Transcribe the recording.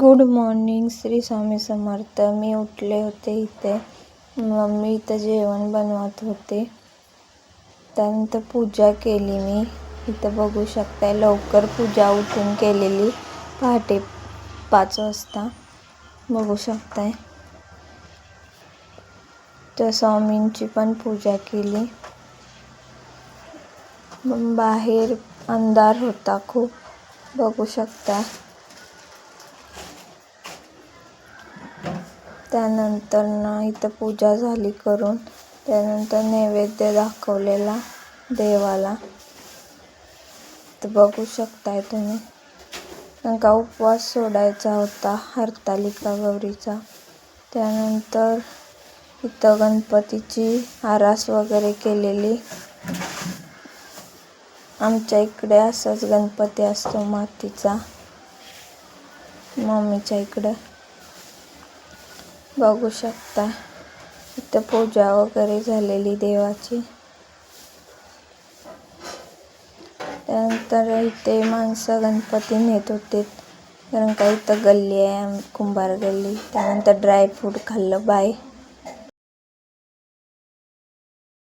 Good morning Shri Swami Samarth मी उठले होते इथे. मम्मी इथं जेवण बनवत होते. त्यानंतर पूजा केली मी. इथं बघू शकताय लवकर पूजा उठून केलेली. पहाटे पाच वाजता. बघू शकताय. त्या स्वामींची पण पूजा केली. मग बाहेर अंधार होता खूप. बघू शकता त्यानंतर ना इथं पूजा झाली करून. त्यानंतर नैवेद्य दाखवलेला देवाला. तर बघू शकताय तुम्ही. त्यांना उपवास सोडायचा होता हरतालिका गौरीचा. त्यानंतर इथं गणपतीची आरास वगैरे केलेली. आमच्या इकडे असाच गणपती असतो मातीचा. मम्मीच्या इकडं. बघू शकता. इथं पूजा वगैरे झालेली देवाची. त्यानंतर इथे माणसं गणपती नेत होते. कारण का इथं गल्ली आहे कुंभार गल्ली. त्यानंतर ड्रायफ्रूट खाल्लं बाय